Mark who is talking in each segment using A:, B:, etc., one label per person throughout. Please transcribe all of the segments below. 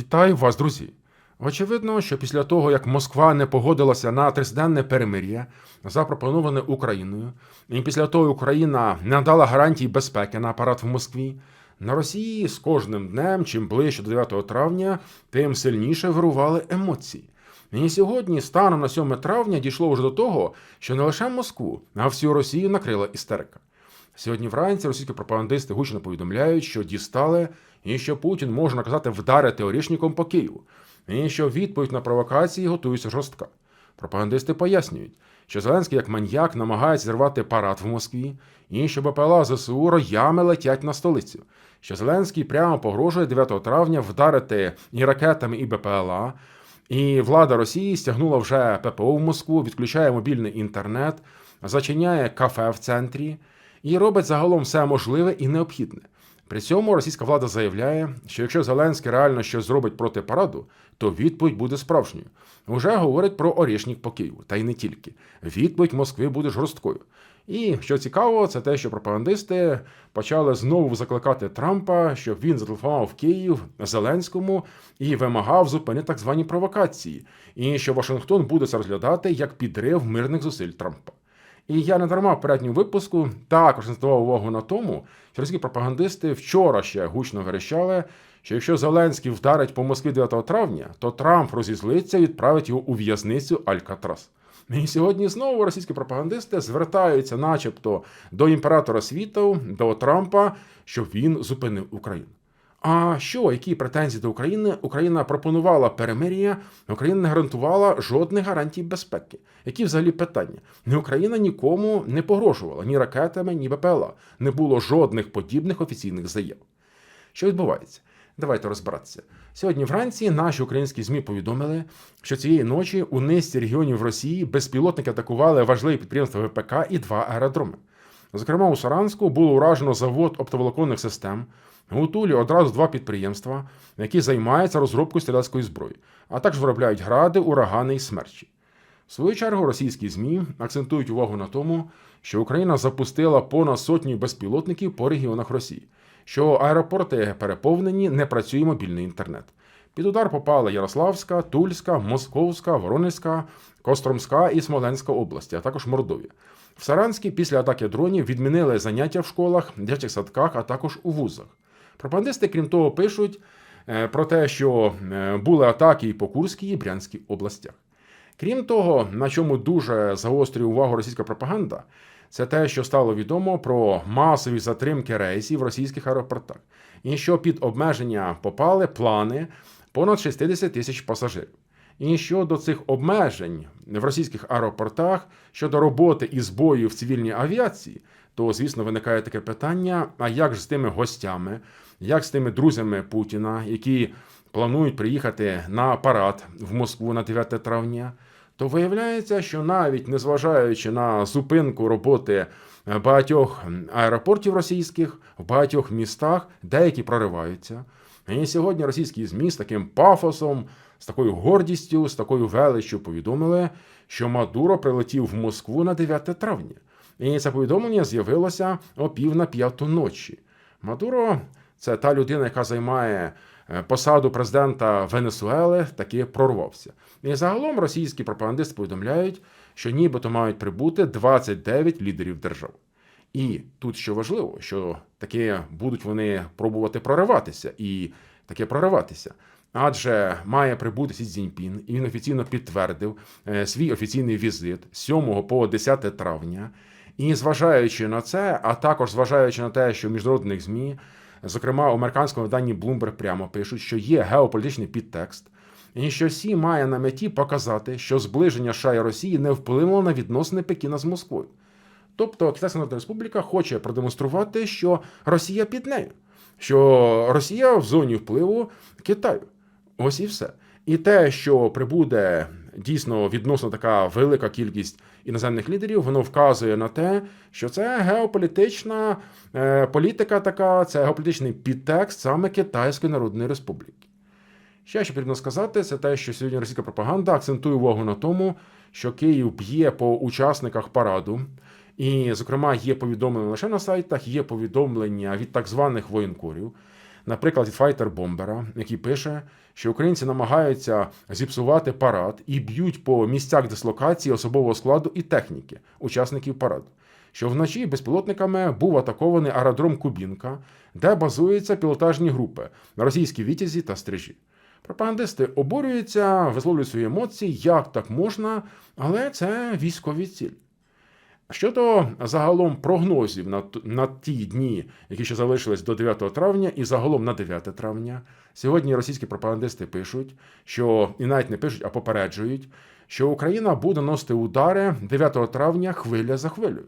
A: Вітаю вас, друзі! Очевидно, що після того, як Москва не погодилася на триденне перемир'я, запропоноване Україною, і після того Україна не надала гарантій безпеки на апарат в Москві, на Росії з кожним днем, чим ближче до 9 травня, тим сильніше вирували емоції. І сьогодні, станом на 7 травня, дійшло вже до того, що не лише Москву, а всю Росію накрила істерика. Сьогодні вранці російські пропагандисти гучно повідомляють, що дістали і що Путін може наказати вдарити орішником по Києву, і що відповідь на провокації готується жорстка. Пропагандисти пояснюють, що Зеленський як маньяк намагається зірвати парад в Москві, і що БПЛА ЗСУ роями летять на столицю. Що Зеленський прямо погрожує 9 травня вдарити і ракетами, і БПЛА. І влада Росії стягнула вже ППО в Москву, відключає мобільний інтернет, зачиняє кафе в центрі і робить загалом все можливе і необхідне. При цьому російська влада заявляє, що якщо Зеленський реально щось зробить проти параду, то відповідь буде справжньою. Уже говорить про орішник по Києву, та й не тільки. Відповідь Москви буде жорсткою. І що цікаво, це те, що пропагандисти почали знову закликати Трампа, щоб він зателефонував Київ Зеленському і вимагав зупинити так звані провокації, і що Вашингтон буде це розглядати як підрив мирних зусиль Трампа. І я не дарма в передньому випуску також акцентував увагу на тому, що російські пропагандисти вчора ще гучно верещали, що якщо Зеленський вдарить по Москві 9 травня, то Трамп розізлиться і відправить його у в'язницю Алькатрас. І сьогодні знову російські пропагандисти звертаються, начебто, до імператора світу, до Трампа, щоб він зупинив Україну. А що, які претензії до України? Україна пропонувала перемир'я, Україна не гарантувала жодних гарантій безпеки. Які взагалі питання? Ні Україна нікому не погрожувала ні ракетами, ні БПЛА. Не було жодних подібних офіційних заяв. Що відбувається? Давайте розбиратися. Сьогодні вранці наші українські ЗМІ повідомили, що цієї ночі у низці регіонів Росії безпілотники атакували важливі підприємства ВПК і два аеродроми. Зокрема, у Саранську було уражено завод оптоволоконних систем. У Тулі одразу два підприємства, які займаються розробкою стрілецької зброї, а також виробляють гради, урагани і смерчі. В свою чергу російські ЗМІ акцентують увагу на тому, що Україна запустила понад сотню безпілотників по регіонах Росії, що аеропорти переповнені, не працює мобільний інтернет. Під удар попали Ярославська, Тульська, Московська, Воронезька, Костромська і Смоленська області, а також Мордовія. В Саранській після атаки дронів відмінили заняття в школах, дитячих садках, а також у вузах. Пропагандисти, крім того, пишуть е, про те, що е, були атаки і по Курській і Брянській областях. Крім того, на чому дуже загострює увагу російська пропаганда, це те, що стало відомо про масові затримки рейсів в російських аеропортах, і що під обмеження попали плани понад 60 тисяч пасажирів. І щодо цих обмежень в російських аеропортах щодо роботи і збою в цивільній авіації, то звісно виникає таке питання: а як ж з тими гостями, як з тими друзями Путіна, які планують приїхати на парад в Москву на 9 травня? То виявляється, що навіть незважаючи на зупинку роботи багатьох аеропортів російських в багатьох містах, деякі прориваються. І сьогодні російські ЗМІ з таким пафосом, з такою гордістю, з такою величчю повідомили, що Мадуро прилетів в Москву на 9 травня. І це повідомлення з'явилося о пів на п'яту ночі. Мадуро це та людина, яка займає е, посаду президента Венесуели, таки прорвався. І загалом російські пропагандисти повідомляють, що нібито мають прибути 29 лідерів держав. І тут що важливо, що таке будуть вони пробувати прориватися і таке прориватися. Адже має прибути Сі Цзіньпін, і він офіційно підтвердив е, свій офіційний візит з 7 по 10 травня. І зважаючи на це, а також зважаючи на те, що в міжнародних ЗМІ, зокрема у американському виданні Bloomberg прямо пишуть, що є геополітичний підтекст, і що Сі має на меті показати, що зближення США і Росії не вплинуло на відносини Пекіна з Москвою. Тобто Китайська Народна Республіка хоче продемонструвати, що Росія під нею, що Росія в зоні впливу Китаю. Ось і все. І те, що прибуде дійсно відносно така велика кількість іноземних лідерів, воно вказує на те, що це геополітична е, політика, така, це геополітичний підтекст саме Китайської Народної Республіки. Ще що потрібно сказати, це те, що сьогодні російська пропаганда акцентує увагу на тому, що Київ б'є по учасниках параду. І, зокрема, є повідомлення лише на сайтах, є повідомлення від так званих воєнкорів. Наприклад, Файтер Бомбера, який пише, що українці намагаються зіпсувати парад і б'ють по місцях дислокації особового складу і техніки учасників параду. Що вночі безпілотниками був атакований аеродром Кубінка, де базуються пілотажні групи на російській вітязі та стрижі. Пропагандисти обурюються, висловлюють свої емоції, як так можна, але це військові цілі. Щодо загалом прогнозів на, на ті дні, які ще залишились до 9 травня, і загалом на 9 травня, сьогодні російські пропагандисти пишуть, що і навіть не пишуть, а попереджують, що Україна буде носити удари 9 травня хвиля за хвилею.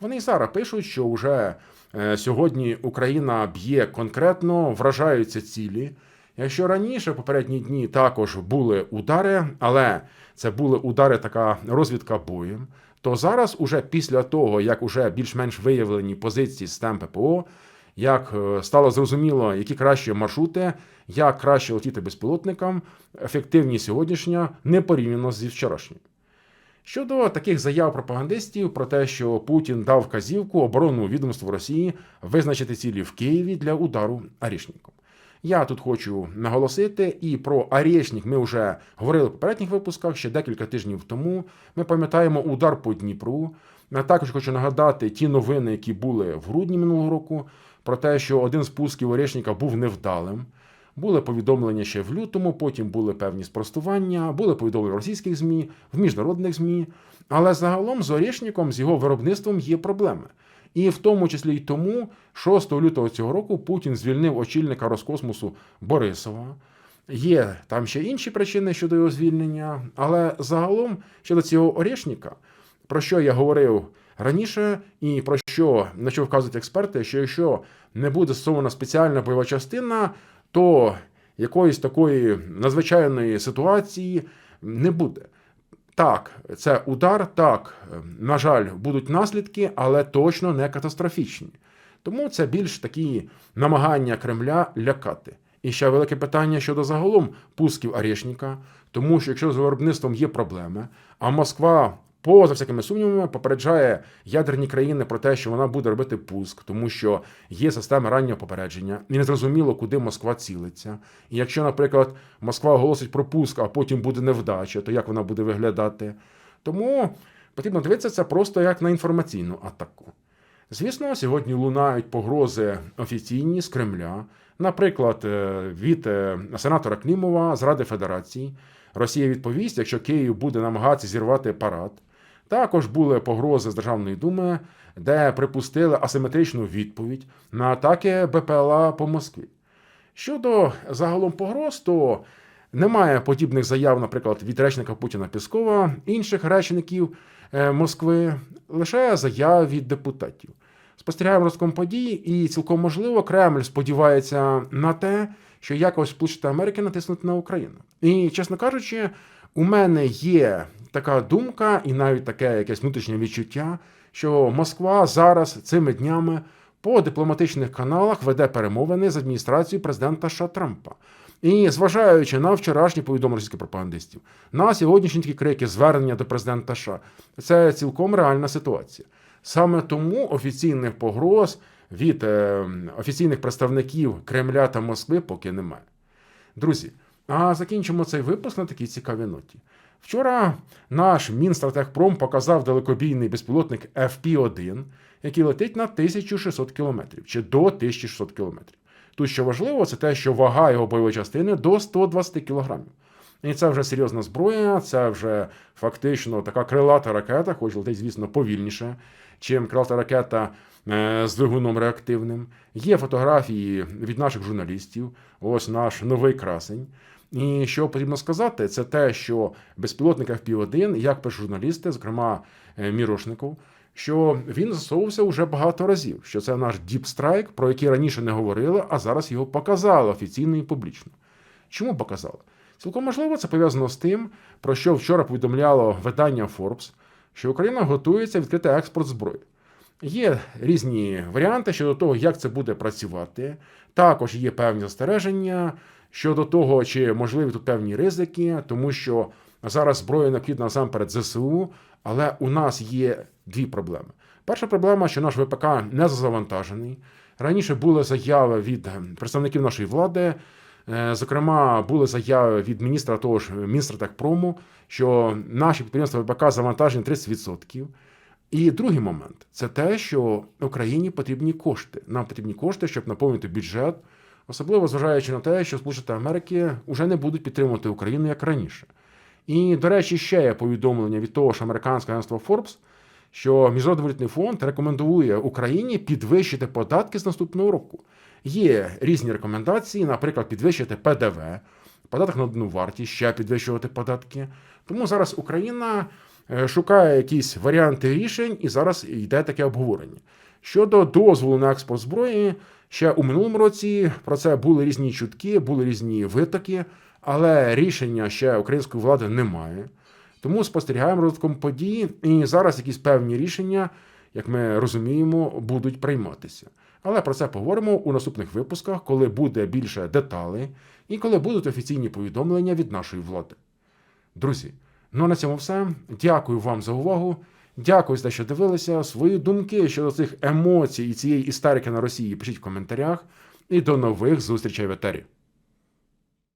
A: Вони і зараз пишуть, що вже е, сьогодні Україна б'є конкретно, вражаються цілі. Якщо раніше в попередні дні також були удари, але це були удари, така розвідка боєм, то зараз, уже після того, як уже більш-менш виявлені позиції систем ППО, як е, стало зрозуміло, які кращі маршрути, як краще летіти безпілотникам, ефективність сьогоднішня не порівняно зі вчорашньою. Щодо таких заяв пропагандистів про те, що Путін дав вказівку оборонному відомству Росії визначити цілі в Києві для удару Арішніком. Я тут хочу наголосити, і про Арєшнік ми вже говорили в попередніх випусках ще декілька тижнів тому. Ми пам'ятаємо удар по Дніпру. Також хочу нагадати ті новини, які були в грудні минулого року, про те, що один з пусків Орєшніка був невдалим. Були повідомлення ще в лютому, потім були певні спростування, були повідомлення в російських ЗМІ, в міжнародних ЗМІ. Але загалом з Орєшніком, з його виробництвом є проблеми. І в тому числі й тому, 6 лютого цього року Путін звільнив очільника Роскосмосу Борисова. Є там ще інші причини щодо його звільнення, але загалом щодо цього Орєшніка, про що я говорив раніше, і про що на що вказують експерти, що якщо не буде застосована спеціальна бойова частина, то якоїсь такої надзвичайної ситуації не буде. Так, це удар, так, на жаль, будуть наслідки, але точно не катастрофічні. Тому це більш такі намагання Кремля лякати. І ще велике питання щодо загалом пусків Арєшніка, тому що якщо з виробництвом є проблеми, а Москва, поза всякими сумнівами, попереджає ядерні країни про те, що вона буде робити пуск, тому що є система раннього попередження, і незрозуміло, куди Москва цілиться. І якщо, наприклад, Москва оголосить про пуск, а потім буде невдача, то як вона буде виглядати? Тому потрібно дивитися це просто як на інформаційну атаку. Звісно, сьогодні лунають погрози офіційні з Кремля, наприклад, е, від е, сенатора Клімова з Ради Федерації. Росія відповість, якщо Київ буде намагатися зірвати парад. Також були погрози з Державної думи, де припустили асиметричну відповідь на атаки БПЛА по Москві. Щодо загалом погроз, то немає подібних заяв, наприклад, від речника Путіна Піскова, інших речників е, Москви, лише заяв від депутатів. Спостерігаємо розком подій, і цілком можливо, Кремль сподівається на те, що якось Сполучені Америки натиснуть на Україну. І, чесно кажучи, у мене є така думка, і навіть таке якесь внутрішнє відчуття, що Москва зараз цими днями по дипломатичних каналах веде перемовини з адміністрацією президента США Трампа. І зважаючи на вчорашні повідомлення російських пропагандистів, на сьогоднішні такі крики звернення до президента США, це цілком реальна ситуація. Саме тому офіційних погроз від е, офіційних представників Кремля та Москви поки немає. Друзі, а закінчимо цей випуск на такій цікавій ноті. Вчора наш Мінстратегпром показав далекобійний безпілотник FP-1, який летить на 1600 км чи до 1600 км. Тут що важливо, це те, що вага його бойової частини до 120 кг. І це вже серйозна зброя, це вже фактично така крилата ракета, хоч летить, звісно, повільніше, чим крилата ракета е, з двигуном реактивним. Є фотографії від наших журналістів. Ось наш новий красень. І що потрібно сказати, це те, що безпілотник FP1, як пишуть журналісти, зокрема е, Мірошников, що він застосовувався вже багато разів. Що це наш Strike, про який раніше не говорили, а зараз його показали офіційно і публічно. Чому показали? Цілком можливо, це пов'язано з тим, про що вчора повідомляло видання Forbes, що Україна готується відкрити експорт зброї. Є різні варіанти щодо того, як це буде працювати. Також є певні застереження щодо того, чи можливі тут певні ризики, тому що зараз зброя необхідна насамперед ЗСУ, але у нас є дві проблеми. Перша проблема, що наш ВПК не завантажений, Раніше були заяви від е, представників нашої влади. Е, Зокрема, були заяви від міністра того ж міністра Техпрому, що наші підприємства ВПК завантажені 30%. І другий момент це те, що Україні потрібні кошти. Нам потрібні кошти, щоб наповнити бюджет, особливо зважаючи на те, що Сполучені Америки вже не будуть підтримувати Україну як раніше. І, до речі, ще є повідомлення від того ж американського агентства Forbes, що Міжнародний валютний фонд рекомендує Україні підвищити податки з наступного року. Є різні рекомендації, наприклад, підвищити ПДВ, податок на одну вартість, ще підвищувати податки. Тому зараз Україна е, шукає якісь варіанти рішень, і зараз йде таке обговорення. Щодо дозволу на експорт зброї, ще у минулому році про це були різні чутки, були різні витоки, але рішення ще української влади немає. Тому спостерігаємо розвитком подій, і зараз якісь певні рішення, як ми розуміємо, будуть прийматися. Але про це поговоримо у наступних випусках, коли буде більше деталей і коли будуть офіційні повідомлення від нашої влади. Друзі, ну а на цьому все. Дякую вам за увагу. Дякую за те, що дивилися. Свої думки щодо цих емоцій і цієї істерики на Росії пишіть в коментарях. І до нових зустрічей в етері.